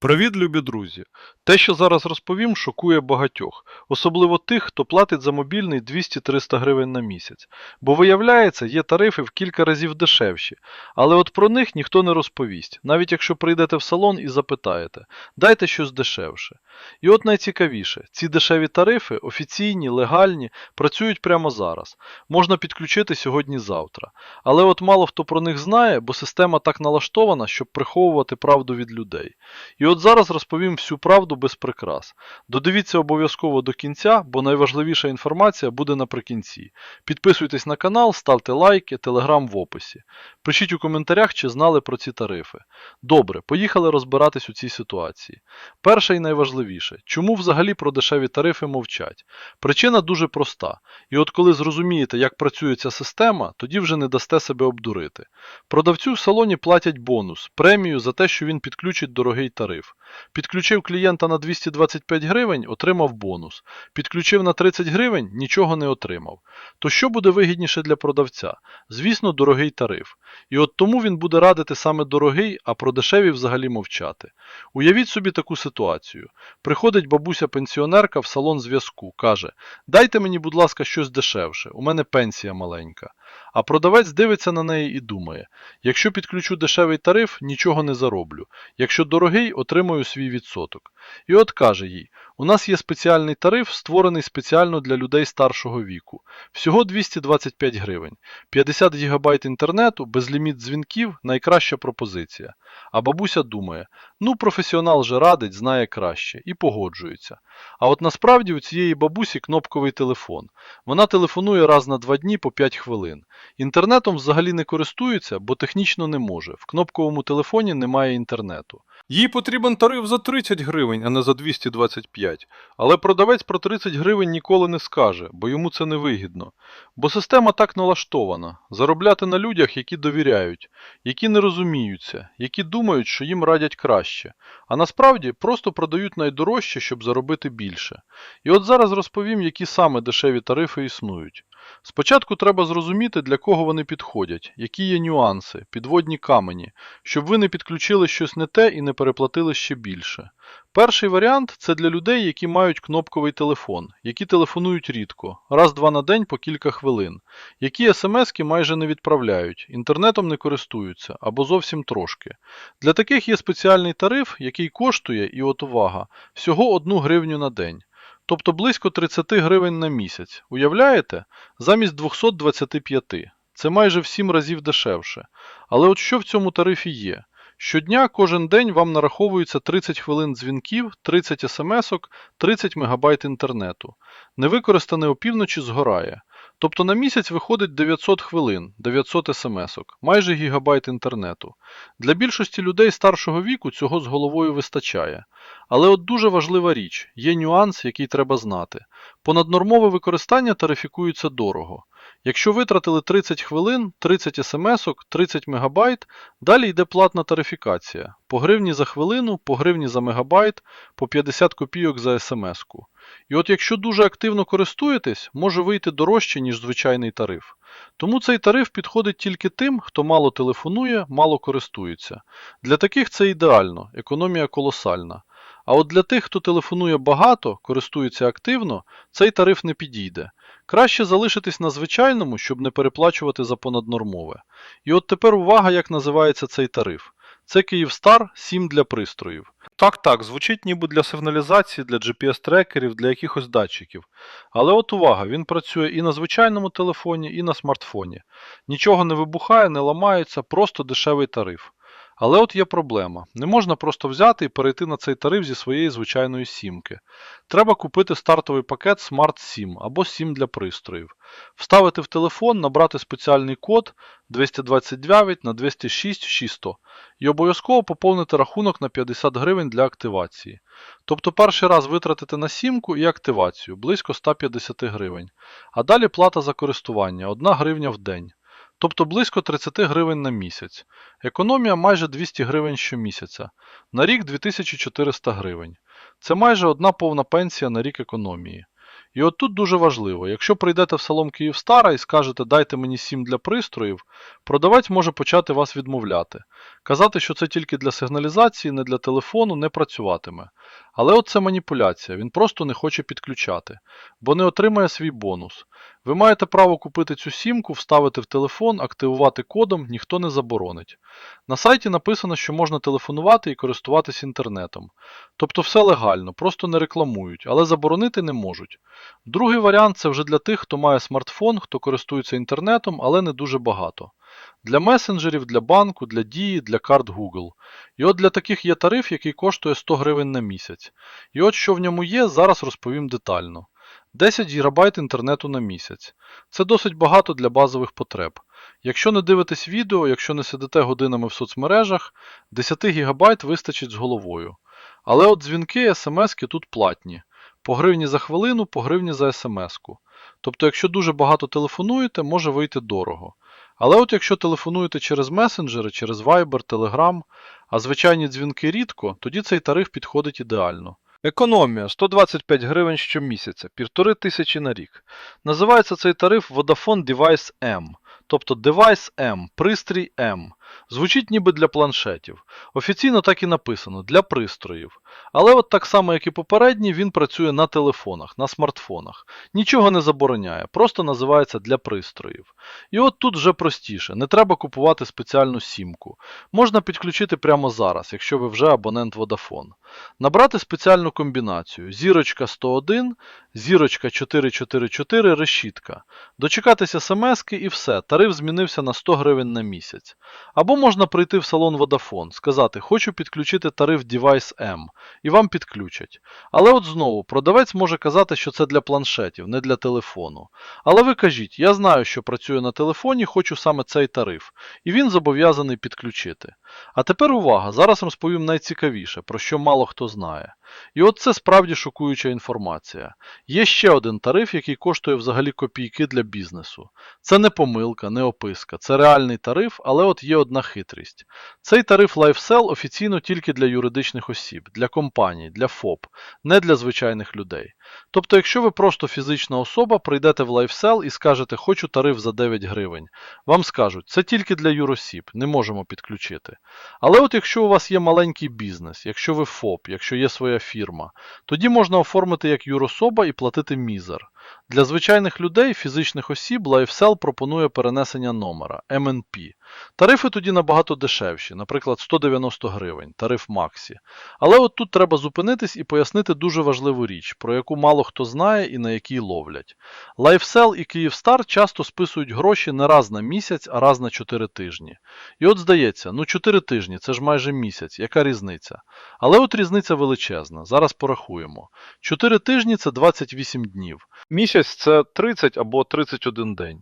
Привіт, любі друзі! Те, що зараз розповім, шокує багатьох, особливо тих, хто платить за мобільний 200-300 гривень на місяць. Бо виявляється, є тарифи в кілька разів дешевші, але от про них ніхто не розповість, навіть якщо прийдете в салон і запитаєте, дайте щось дешевше. І от найцікавіше, ці дешеві тарифи, офіційні, легальні, працюють прямо зараз. Можна підключити сьогодні-завтра. Але от мало хто про них знає, бо система так налаштована, щоб приховувати правду від людей. І от зараз розповім всю правду без прикрас. Додивіться обов'язково до кінця, бо найважливіша інформація буде наприкінці. Підписуйтесь на канал, ставте лайки, телеграм в описі. Пишіть у коментарях, чи знали про ці тарифи. Добре, поїхали розбиратись у цій ситуації. Перше і найважливіше, чому взагалі про дешеві тарифи мовчать? Причина дуже проста. І от коли зрозумієте, як працює ця система, тоді вже не дасте себе обдурити. Продавцю в салоні платять бонус, премію за те, що він підключить дорогий тариф. Підключив клієнта на 225 гривень, отримав бонус. Підключив на 30 гривень, нічого не отримав. То що буде вигідніше для продавця? Звісно, дорогий тариф. І от тому він буде радити саме дорогий, а про дешеві взагалі мовчати. Уявіть собі таку ситуацію. Приходить бабуся-пенсіонерка в салон зв'язку, каже: Дайте мені, будь ласка, щось дешевше, у мене пенсія маленька. А продавець дивиться на неї і думає: якщо підключу дешевий тариф, нічого не зароблю. Якщо дорогий, отримую свій відсоток. І от каже їй: у нас є спеціальний тариф, створений спеціально для людей старшого віку. Всього 225 гривень. 50 ГБ інтернету, безліміт дзвінків найкраща пропозиція. А бабуся думає: ну, професіонал же радить, знає краще, і погоджується. А от насправді у цієї бабусі кнопковий телефон. Вона телефонує раз на два дні по 5 хвилин. Інтернетом взагалі не користується, бо технічно не може. В кнопковому телефоні немає інтернету. Їй потрібен тариф за 30 гривень, а не за 225. Але продавець про 30 гривень ніколи не скаже, бо йому це не вигідно. Бо система так налаштована заробляти на людях, які довіряють, які не розуміються, які думають, що їм радять краще, а насправді просто продають найдорожче, щоб заробити більше. І от зараз розповім, які саме дешеві тарифи існують. Спочатку треба зрозуміти, для кого вони підходять, які є нюанси, підводні камені, щоб ви не підключили щось не те і не переплатили ще більше. Перший варіант це для людей, які мають кнопковий телефон, які телефонують рідко, раз-два на день по кілька хвилин, які смски майже не відправляють, інтернетом не користуються або зовсім трошки. Для таких є спеціальний тариф, який коштує, і от увага, всього 1 гривню на день. Тобто близько 30 гривень на місяць. Уявляєте? Замість 225. Це майже в 7 разів дешевше. Але от що в цьому тарифі є? Щодня кожен день вам нараховується 30 хвилин дзвінків, 30 смс-ок, 30 МБ інтернету. Невикористане опівночі згорає. Тобто на місяць виходить 900 хвилин, 900 смс-ок, майже гігабайт інтернету. Для більшості людей старшого віку цього з головою вистачає. Але от дуже важлива річ, є нюанс, який треба знати. Понаднормове використання тарифікується дорого. Якщо витратили 30 хвилин, 30 смс-ок, 30 МБ, далі йде платна тарифікація. По гривні за хвилину, по гривні за мегабайт, по 50 копійок за смс-ку. І от якщо дуже активно користуєтесь, може вийти дорожче, ніж звичайний тариф. Тому цей тариф підходить тільки тим, хто мало телефонує, мало користується. Для таких це ідеально, економія колосальна. А от для тих, хто телефонує багато, користується активно, цей тариф не підійде. Краще залишитись на звичайному, щоб не переплачувати за понаднормове. І от тепер увага, як називається цей тариф. Це Київстар 7 для пристроїв. Так, так, звучить ніби для сигналізації, для GPS-трекерів, для якихось датчиків. Але от увага, він працює і на звичайному телефоні, і на смартфоні. Нічого не вибухає, не ламається, просто дешевий тариф. Але от є проблема. Не можна просто взяти і перейти на цей тариф зі своєї звичайної сімки. Треба купити стартовий пакет Smart SIM або SIM для пристроїв. Вставити в телефон, набрати спеціальний код 229 на 206 600 і обов'язково поповнити рахунок на 50 гривень для активації. Тобто перший раз витратити на сімку і активацію близько 150 гривень. А далі плата за користування 1 гривня в день. Тобто близько 30 гривень на місяць. Економія майже 200 гривень щомісяця. На рік 2400 гривень. Це майже одна повна пенсія на рік економії. І от тут дуже важливо, якщо прийдете в салон Київстара і скажете дайте мені сім для пристроїв, продавець може почати вас відмовляти. Казати, що це тільки для сигналізації, не для телефону, не працюватиме. Але от це маніпуляція, він просто не хоче підключати, бо не отримає свій бонус. Ви маєте право купити цю сімку, вставити в телефон, активувати кодом, ніхто не заборонить. На сайті написано, що можна телефонувати і користуватись інтернетом. Тобто все легально, просто не рекламують, але заборонити не можуть. Другий варіант це вже для тих, хто має смартфон, хто користується інтернетом, але не дуже багато. Для месенджерів, для банку, для дії, для карт Google. І от для таких є тариф, який коштує 100 гривень на місяць. І от що в ньому є, зараз розповім детально. 10 ГБ інтернету на місяць. Це досить багато для базових потреб. Якщо не дивитесь відео, якщо не сидите годинами в соцмережах, 10 ГБ вистачить з головою. Але от дзвінки, смски тут платні. По гривні за хвилину, по гривні за смс-ку. Тобто, якщо дуже багато телефонуєте, може вийти дорого. Але от якщо телефонуєте через месенджери, через Viber, Telegram, а звичайні дзвінки рідко, тоді цей тариф підходить ідеально. Економія 125 гривень щомісяця, півтори тисячі на рік. Називається цей тариф Vodafone Device M, тобто Device M, пристрій M. Звучить ніби для планшетів. Офіційно так і написано для пристроїв. Але от так само, як і попередній, він працює на телефонах, на смартфонах. Нічого не забороняє, просто називається для пристроїв. І от тут вже простіше, не треба купувати спеціальну сімку. Можна підключити прямо зараз, якщо ви вже абонент Vodafone. Набрати спеціальну комбінацію зірочка 101, зірочка 444, решітка. Дочекатися смски і все, тариф змінився на 100 гривень на місяць. Або можна прийти в салон Vodafone, сказати хочу підключити тариф Device M, і вам підключать. Але от знову, продавець може казати, що це для планшетів, не для телефону. Але ви кажіть, я знаю, що працюю на телефоні, хочу саме цей тариф, і він зобов'язаний підключити. А тепер увага, зараз розповім найцікавіше, про що мало хто знає. І от це справді шокуюча інформація. Є ще один тариф, який коштує взагалі копійки для бізнесу. Це не помилка, не описка, це реальний тариф, але от є одна хитрість. Цей тариф LifeSell офіційно тільки для юридичних осіб, для компаній, для ФОП, не для звичайних людей. Тобто, якщо ви просто фізична особа, прийдете в LifeSell і скажете хочу тариф за 9 гривень, вам скажуть, це тільки для юросіб, не можемо підключити. Але от якщо у вас є маленький бізнес, якщо ви ФОП, якщо є своя фірма, тоді можна оформити як юрособа і платити мізер. Для звичайних людей, фізичних осіб, LifeSell пропонує перенесення номера MNP. Тарифи тоді набагато дешевші, наприклад, 190 гривень, тариф Максі. Але от тут треба зупинитись і пояснити дуже важливу річ, про яку мало хто знає і на якій ловлять. LifeSell і Київстар часто списують гроші не раз на місяць, а раз на 4 тижні. І от здається, ну 4 тижні це ж майже місяць, яка різниця? Але от різниця величезна, зараз порахуємо. 4 тижні це 28 днів. Місяць це 30 або 31 день.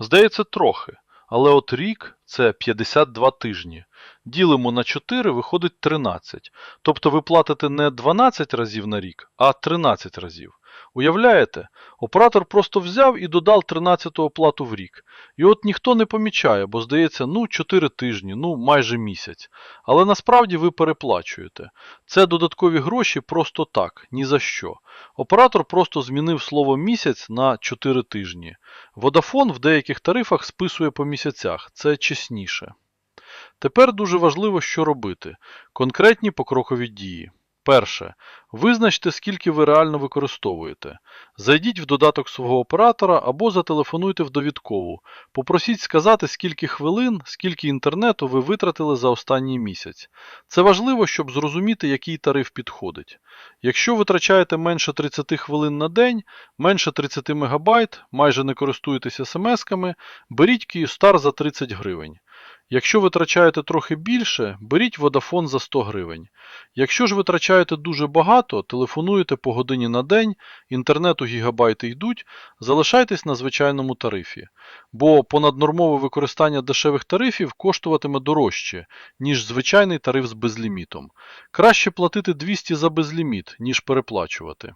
Здається, трохи. Але от рік це 52 тижні. Ділимо на 4, виходить 13. Тобто ви платите не 12 разів на рік, а 13 разів. Уявляєте? Оператор просто взяв і додав 13 оплату в рік. І от ніхто не помічає, бо здається, ну 4 тижні, ну майже місяць. Але насправді ви переплачуєте. Це додаткові гроші просто так, ні за що. Оператор просто змінив слово місяць на 4 тижні. Vodafone в деяких тарифах списує по місяцях, це чесніше. Тепер дуже важливо, що робити. Конкретні покрокові дії. Перше. Визначте, скільки ви реально використовуєте. Зайдіть в додаток свого оператора або зателефонуйте в довідкову. Попросіть сказати, скільки хвилин, скільки інтернету ви витратили за останній місяць. Це важливо, щоб зрозуміти, який тариф підходить. Якщо витрачаєте менше 30 хвилин на день, менше 30 МБ, майже не користуєтеся смс-ками, беріть Київстар за 30 гривень. Якщо витрачаєте трохи більше, беріть Vodafone за 100 гривень. Якщо ж витрачаєте дуже багато, телефонуєте по годині на день, інтернету гігабайти йдуть, залишайтесь на звичайному тарифі. Бо понаднормове використання дешевих тарифів коштуватиме дорожче, ніж звичайний тариф з безлімітом. Краще платити 200 за безліміт, ніж переплачувати.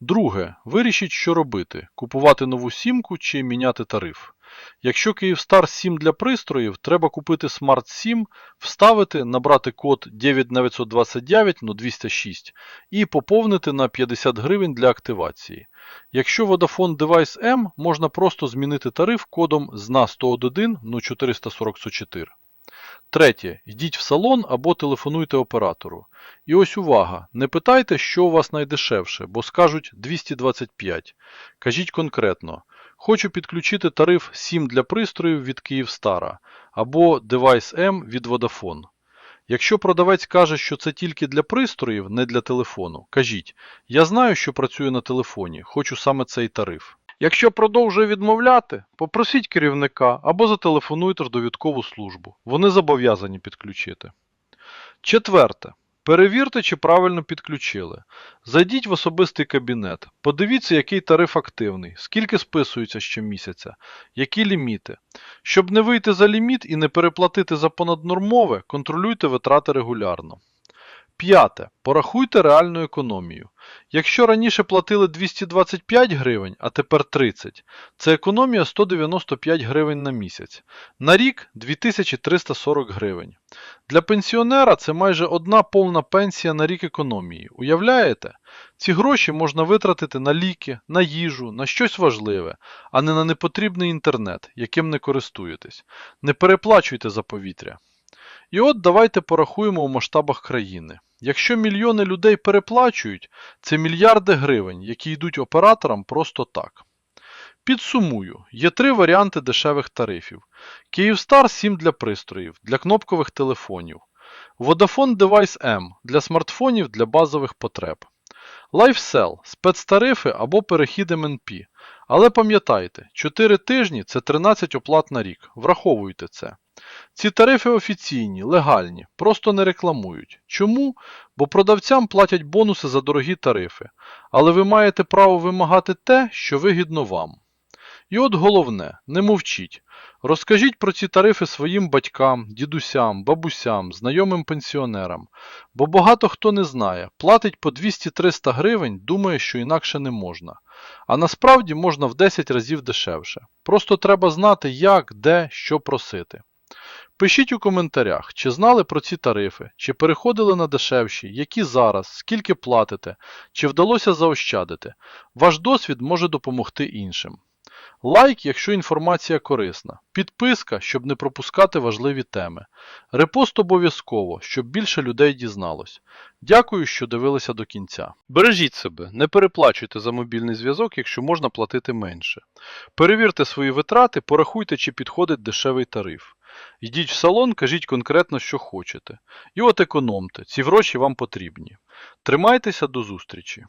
Друге, вирішіть, що робити: купувати нову сімку чи міняти тариф. Якщо Київстар 7 для пристроїв, треба купити Smart 7, вставити, набрати код 9929 ну 206 і поповнити на 50 гривень для активації. Якщо Vodafone Device M, можна просто змінити тариф кодом зна 101 ну 444. Третє. Йдіть в салон або телефонуйте оператору. І ось увага, не питайте, що у вас найдешевше, бо скажуть 225. Кажіть конкретно. Хочу підключити тариф 7 для пристроїв від Київстара або Device M від Vodafone. Якщо продавець каже, що це тільки для пристроїв, не для телефону, кажіть, я знаю, що працює на телефоні, хочу саме цей тариф. Якщо продовжує відмовляти, попросіть керівника або зателефонуйте в довідкову службу. Вони зобов'язані підключити. Четверте. Перевірте, чи правильно підключили. Зайдіть в особистий кабінет. Подивіться, який тариф активний, скільки списується щомісяця, які ліміти. Щоб не вийти за ліміт і не переплатити за понаднормове, контролюйте витрати регулярно. П'яте. Порахуйте реальну економію. Якщо раніше платили 225 гривень, а тепер 30, це економія 195 гривень на місяць. На рік 2340 гривень. Для пенсіонера це майже одна повна пенсія на рік економії. Уявляєте? Ці гроші можна витратити на ліки, на їжу, на щось важливе, а не на непотрібний інтернет, яким не користуєтесь. Не переплачуйте за повітря. І от давайте порахуємо у масштабах країни. Якщо мільйони людей переплачують, це мільярди гривень, які йдуть операторам просто так. Підсумую, є три варіанти дешевих тарифів. Київстар 7 для пристроїв, для кнопкових телефонів. Vodafone Device M для смартфонів для базових потреб. LifeSell – спецтарифи або перехід МНП. Але пам'ятайте, 4 тижні це 13 оплат на рік. Враховуйте це. Ці тарифи офіційні, легальні, просто не рекламують. Чому? Бо продавцям платять бонуси за дорогі тарифи, але ви маєте право вимагати те, що вигідно вам. І от головне, не мовчіть. Розкажіть про ці тарифи своїм батькам, дідусям, бабусям, знайомим пенсіонерам, бо багато хто не знає, платить по 200-300 гривень, думає, що інакше не можна. А насправді можна в 10 разів дешевше. Просто треба знати, як, де, що просити. Пишіть у коментарях, чи знали про ці тарифи, чи переходили на дешевші, які зараз, скільки платите, чи вдалося заощадити. Ваш досвід може допомогти іншим. Лайк, якщо інформація корисна. Підписка, щоб не пропускати важливі теми. Репост обов'язково, щоб більше людей дізналось. Дякую, що дивилися до кінця. Бережіть себе, не переплачуйте за мобільний зв'язок, якщо можна платити менше. Перевірте свої витрати, порахуйте, чи підходить дешевий тариф. Йдіть в салон, кажіть конкретно, що хочете. І от економте, ці гроші вам потрібні. Тримайтеся до зустрічі!